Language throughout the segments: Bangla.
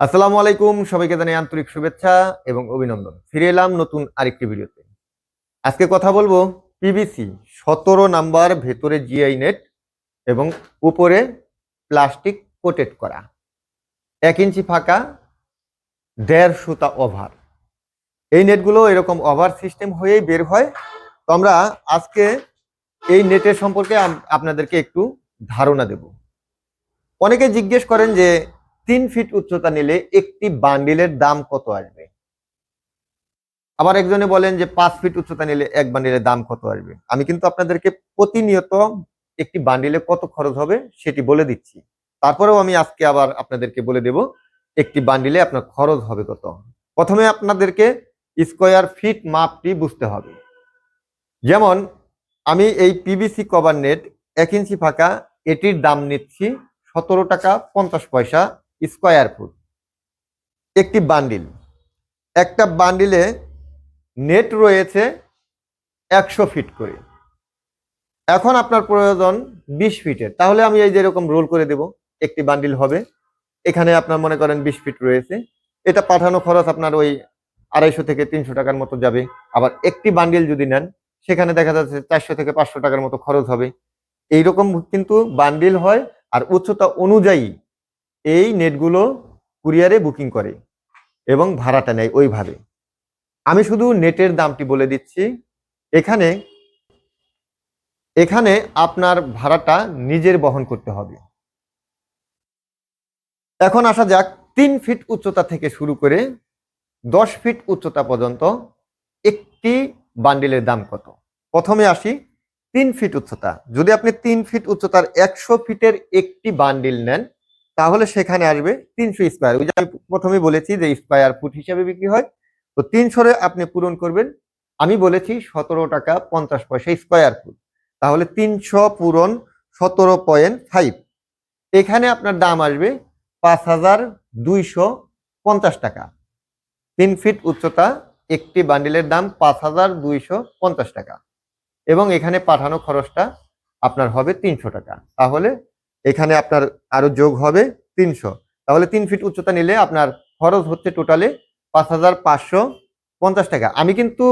আসসালামু আলাইকুম, সবাইকে জানাই আন্তরিক শুভেচ্ছা এবং অভিনন্দন। ফিরে এলাম নতুন আরেকটি ভিডিওতে। আজকে কথা বলব পিবিসি সতেরো নাম্বার ভেতরে জিআই নেট এবং উপরে প্লাস্টিক কোটেড করা। এক ইঞ্চি ফাঁকা, দেড় সুতা ওভার। এই নেটগুলো এরকম ওভার সিস্টেম হয়েই বের হয়। তো আমরা আজকে এই নেটের সম্পর্কে আপনাদেরকে একটু ধারণা দেব। অনেকে জিজ্ঞেস করেন যে তিন ফিট উচ্চতা নিলে একটি বান্ডিলের দাম কত আসবে? আবার একজনে বলেন যে পাঁচ ফিট উচ্চতা নিলে এক বান্ডিলের দাম কত আসবে? আমি কিন্তু আপনাদেরকে প্রতিনিয়ত একটি বান্ডিলে কত খরচ হবে সেটি বলে দিচ্ছি। তারপরেও আমি আজকে আবার আপনাদেরকে বলে দেব, একটি বান্ডিলে আপনার খরচ হবে কত। প্রথমে আপনাদেরকে স্কোয়ার ফিট মাপটি বুঝতে হবে। যেমন, আমি এই পিভিসি কভার নেট এক ইঞ্চি ফাঁকা, এটির দাম নিচ্ছি সতেরো টাকা পঞ্চাশ পয়সা স্কোয়ার ফুট। একটি বান্ডিল। একটা বান্ডিলে নেট রয়েছে একশো ফিট করে। এখন আপনার প্রয়োজন বিশ ফিটের। তাহলে আমি এই যে এরকম রোল করে দেব, একটি বান্ডিল হবে। এখানে আপনার মনে করেন বিশ ফিট রয়েছে। এটা পাঠানো খরচ আপনার ওই আড়াইশো থেকে তিনশো টাকার মতো যাবে। আবার একটি বান্ডিল যদি নেন, সেখানে দেখা যাচ্ছে চারশো থেকে পাঁচশো টাকার মতো খরচ হবে। এইরকম কিন্তু বান্ডিল হয়, আর উচ্চতা অনুযায়ী এই নেটগুলো কুরিয়ারে বুকিং করে এবং ভাড়াটা নেয় ওইভাবে। আমি শুধু নেটের দামটি বলে দিচ্ছি। এখানে এখানে আপনার ভাড়াটা নিজের বহন করতে হবে। এখন আসা যাক, তিন ফিট উচ্চতা থেকে শুরু করে দশ ফিট উচ্চতা পর্যন্ত একটি বান্ডিলের দাম কত? প্রথমে আসি, তিন ফিট উচ্চতা। যদি আপনি তিন ফিট উচ্চতার একশো ফিটের একটি বান্ডিল নেন তাহলে সেখানে আসবে তিনশো স্কোয়ার। ওই যে আমি প্রথমে বলেছি যে স্কোয়ার ফুট হিসাবে বিক্রি হয়। তো তিনশোরে আপনি পূরণ করবেন। আমি বলেছি সতেরো টাকা পঞ্চাশ পয়সা স্কোয়ার ফুট। তাহলে তিনশো পূরণ সতেরো পয়েন্ট ফাইভ। এখানে আপনার দাম আসবে পাঁচ হাজার দুইশো পঞ্চাশ টাকা। তিন ফিট উচ্চতা, একটি বান্ডিলের দাম পাঁচ হাজার দুইশো পঞ্চাশ টাকা। এবং এখানে পাঠানো খরচটা আপনার হবে তিনশো টাকা। তাহলে এখানে আপনার আরও যোগ হবে তিনশো। তাহলে তিন ফিট উচ্চতা নিলে আপনার খরচ হচ্ছে টোটালে পাঁচ হাজার পাঁচশো পঞ্চাশ টাকা। আমি কিন্তু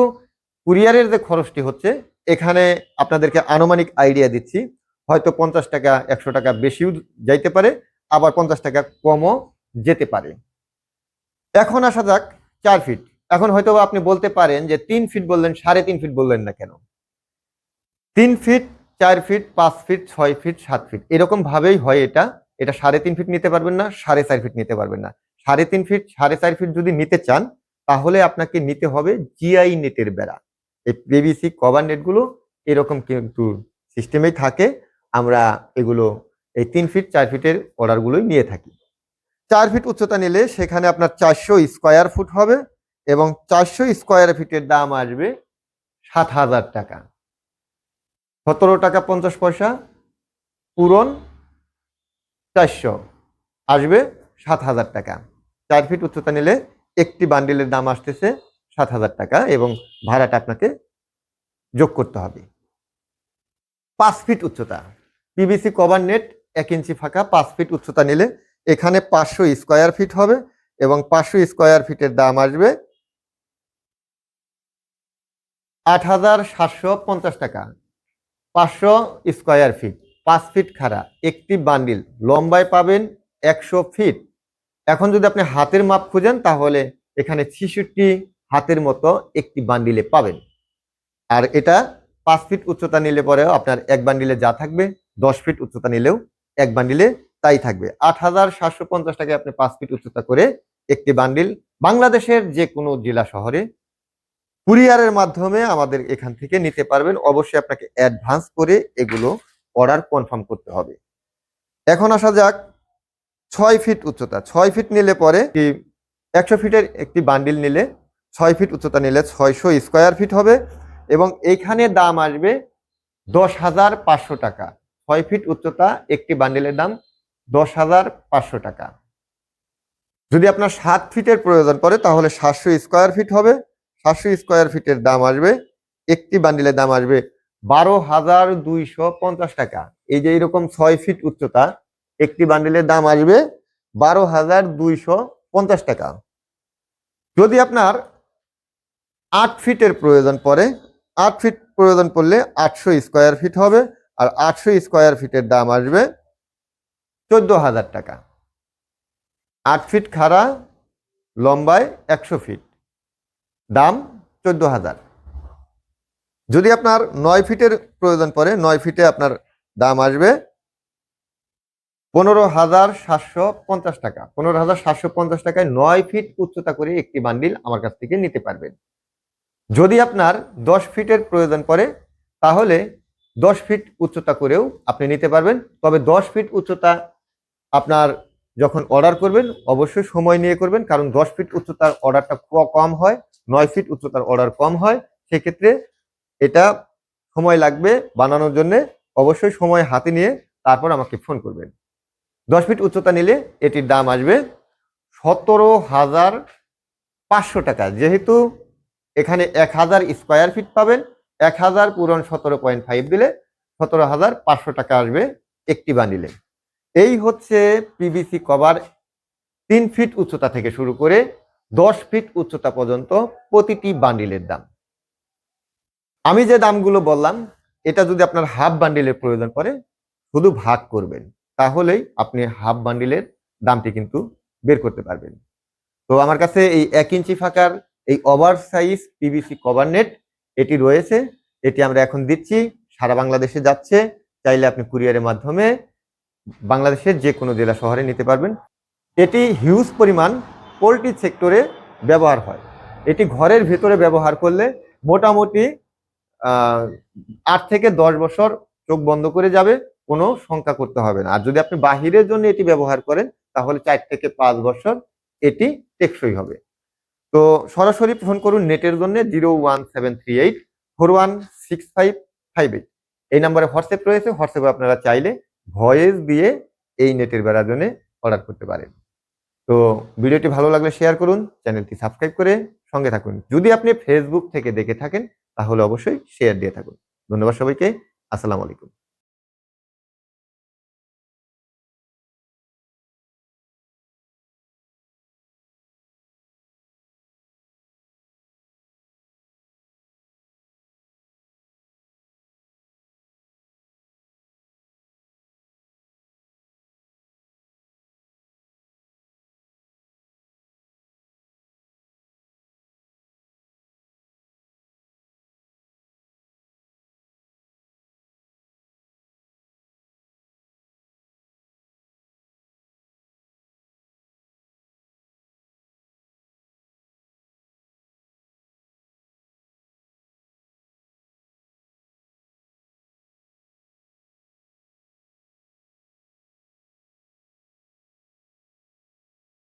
কুরিয়ারের যে খরচটি হচ্ছে, এখানে আপনাদেরকে আনুমানিক আইডিয়া দিচ্ছি। হয়তো পঞ্চাশ টাকা, একশো টাকা বেশিও যাইতে পারে, আবার পঞ্চাশ টাকা কমও যেতে পারে। এখন আসা যাক চার ফিট। এখন হয়তো আপনি বলতে পারেন যে তিন ফিট বললেন, সাড়ে তিন ফিট বললেন না কেন? তিন ফিট চার ফিট পাঁচ ফিট ছয় ফিট সাত ফিট এরকম ভাবেই হয় এটা। এটা সাড়ে তিন ফিট নিতে পারবেন না, সাড়ে চার ফিট নিতে পারবেন না। সাড়ে তিন ফিট সাড়ে চার ফিট যদি নিতে চান, তাহলে আপনাকে নিতে হবে জিআই নেটের বেড়া। এই পিভিসি কভার নেটগুলো এরকম কিন্তু সিস্টেমেই থাকে। আমরা এগুলো এই তিন ফিট চার ফিটের অর্ডারগুলোই নিয়ে থাকি। চার ফিট উচ্চতা নিলে সেখানে আপনার চারশো স্কোয়ার ফুট হবে এবং চারশো স্কোয়ার ফিটের দাম আসবে সাত হাজার টাকা। সতেরো টাকা পঞ্চাশ পয়সা, পূরণ চারশো, আসবে সাত হাজার টাকা। চার ফিট উচ্চতা নিলে একটি বান্ডিলের দাম আসতেছে সাত হাজার টাকা এবং ভাড়াটা আপনাকে যোগ করতে হবে। পাঁচ ফিট উচ্চতা পিভিসি কভার নেট এক ইঞ্চি ফাঁকা, পাঁচ ফিট উচ্চতা নিলে এখানে পাঁচশো স্কোয়ার ফিট হবে এবং পাঁচশো স্কোয়ার ফিটের দাম আসবে আট হাজার সাতশো পঞ্চাশ টাকা। পাঁচশো স্কোয়ার ফিট, পাঁচ ফিট খাড়া, একটি বান্ডিল। লম্বায় পাবেন একশো ফিট। এখন যদি আপনি হাতের মাপ খুঁজেন, তাহলে এখানে ছিষট্টি হাতের মতো একটি বান্ডিলে পাবেন। আর এটা পাঁচ ফিট উচ্চতা নিলে পরেও আপনার এক বান্ডিলে যা থাকবে, দশ ফিট উচ্চতা নিলেও এক বান্ডিলে তাই থাকবে। আট হাজার সাতশো পঞ্চাশ টাকায় আপনি পাঁচ ফিট উচ্চতা করে একটি বান্ডিল বাংলাদেশের যে কোনো জেলা শহরে কুরিয়ারের মাধ্যমে আমাদের এখান থেকে নিতে পারবেন। অবশ্যই আপনাকে অ্যাডভান্স করে এগুলো অর্ডার কনফার্ম করতে হবে। এখন আসা যাক, ছয় ফিট উচ্চতা। ছয় ফিট নিলে পরে একশো ফিটের একটি বান্ডিল নিলে ছয় ফিট উচ্চতা নিলে ছয়শো স্কোয়ার ফিট হবে এবং এইখানে দাম আসবে দশ হাজার পাঁচশো টাকা। ছয় ফিট উচ্চতা, একটি বান্ডিলের দাম দশ হাজার পাঁচশো টাকা। যদি আপনার সাত ফিটের প্রয়োজন পড়ে, তাহলে সাতশো স্কোয়ার ফিট হবে। সাতশো স্কোয়ার ফিটের দাম আসবে, একটি বান্ডিলের দাম আসবে বারো হাজার দুইশো পঞ্চাশ টাকা। এই যে এরকম ছয় ফিট উচ্চতা, একটি বান্ডিলের দাম আসবে বারো হাজার দুইশো পঞ্চাশ টাকা। যদি আপনার আট ফিটের প্রয়োজন পড়ে, আট ফিট প্রয়োজন পড়লে আটশো স্কোয়ার ফিট হবে আর আটশো স্কোয়ার ফিটের দাম আসবে চোদ্দ হাজার টাকা। আট ফিট খাড়া, লম্বায় একশো ফিট দাম চোদ্দ হাজার। যদি আপনার নয় ফিটের প্রয়োজন পড়ে, নয় ফিটে আপনার দাম আসবে পনেরো হাজার সাতশো পঞ্চাশ টাকা। পনেরো হাজার সাতশো পঞ্চাশ টাকায় নয় ফিট উচ্চতা করে একটি বান্ডিল আমার কাছ থেকে নিতে পারবেন। যদি আপনার দশ ফিটের প্রয়োজন পড়ে, তাহলে দশ ফিট উচ্চতা করেও আপনি নিতে পারবেন। তবে দশ ফিট উচ্চতা আপনার যখন অর্ডার করবেন, অবশ্যই সময় নিয়ে করবেন, কারণ দশ ফিট উচ্চতার অর্ডারটা কম হয়, নয় ফিট উচ্চতার অর্ডার কম হয়, সেক্ষেত্রে এটা সময় লাগবে বানানোর জন্য, অবশ্যই সময় হাতে নিয়ে তারপর আমাকে ফোন করবেন। দশ ফিট উচ্চতা নিলে এটির দাম আসবে সতেরো হাজার পাঁচশো টাকা। যেহেতু এখানে এক হাজার স্কোয়ার ফিট পাবেন, এক হাজার পূরণ সতেরো পয়েন্ট ফাইভ দিলে সতেরো হাজার পাঁচশো টাকা আসবে একটি বান্ডিলে এই হচ্ছে পিভিসি কভার তিন ফিট উচ্চতা থেকে শুরু করে দশ ফিট উচ্চতা পর্যন্ত প্রতিটি বান্ডিলের দাম। আমি যে দামগুলো বললাম, এটা যদি আপনার হাফ বান্ডিলের প্রয়োজন পড়ে, শুধু ভাগ করবেন, তাহলেই আপনি হাফ বান্ডিলের দামটি কিন্তু বের করতে পারবেন। তো আমার কাছে এই এক ইঞ্চি ফাঁকার এই over size PVC cover net এটি রয়েছে। এটি আমরা এখন দিচ্ছি, সারা বাংলাদেশে যাচ্ছে। চাইলে আপনি কুরিয়ারের মাধ্যমে বাংলাদেশের যে কোনো জেলা শহরে নিতে পারবেন। এটি হিউজ পরিমাণ পোলট্রি সেক্টরে ব্যবহার হয়। এটি ঘরের ভেতরে ব্যবহার করলে মোটামুটি আট থেকে দশ বছর চোখ বন্ধ করে যাবে, কোনো শঙ্কা করতে হবে না। আর যদি আপনি বাহিরের জন্য এটি ব্যবহার করেন, তাহলে চার থেকে পাঁচ বছর এটি টেকসই হবে। তো সরাসরি ফোন করুন নেটের জন্য zero one seven three eight four one six five five eight. এই নাম্বারে হোয়াটসঅ্যাপ রয়েছে, হোয়াটসঅ্যাপে আপনারা চাইলে ভয়েস দিয়ে এই নেটের বেড়ার জন্য অর্ডার করতে পারেন। তো ভিডিওটি ভালো লাগলে শেয়ার করুন, চ্যানেলটি সাবস্ক্রাইব করে সঙ্গে থাকুন। যদি আপনি ফেসবুক থেকে দেখে থাকেন, তাহলে অবশ্যই শেয়ার দিয়ে থাকুন। ধন্যবাদ সবাইকে। আসসালামু আলাইকুম।